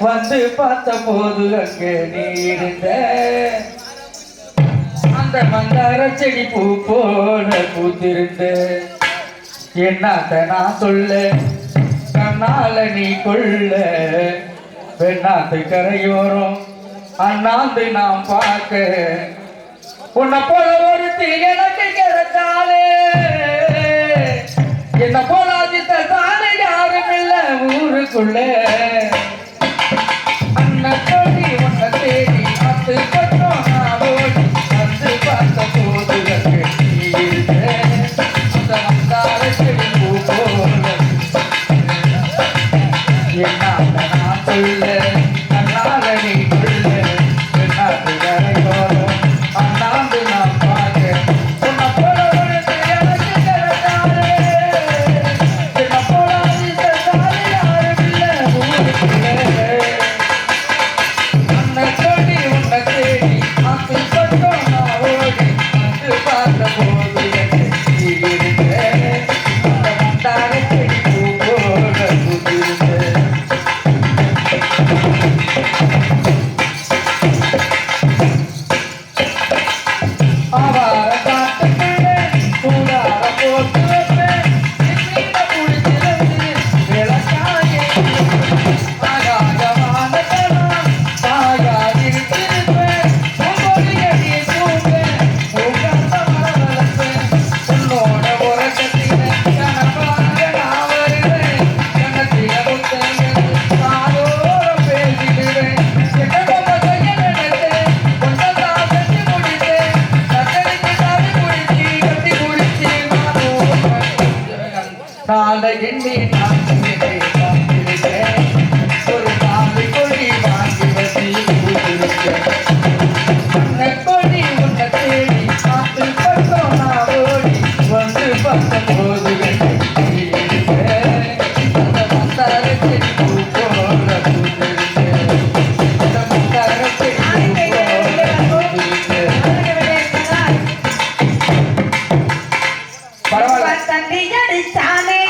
வந்து பார்த்த போது அங்கே நீ அந்த மந்தார செடி பூ போல பூத்திருந்த. என்னத்த நான் சொல்ல? கண்ணால நீ கொள்ள பெண்ணாத்து கரையோரம் அண்ணாந்து நாம் பார்க்க. உன்னை போல ஒரு தீ எனக்கு கிடைத்தாலே என்ன போலாதித்த தானே யாரும் இல்லை ஊருக்குள்ளே. கண்ட காலை எண்ணி நான் ஒரு காலை கொடி வாங்கி வசி கொடி உன்னை தேடி காத்து பக்கம் நான் ஓடி வந்து பார்த்த போது பரவாயில்ல. தந்தி அடிச்சா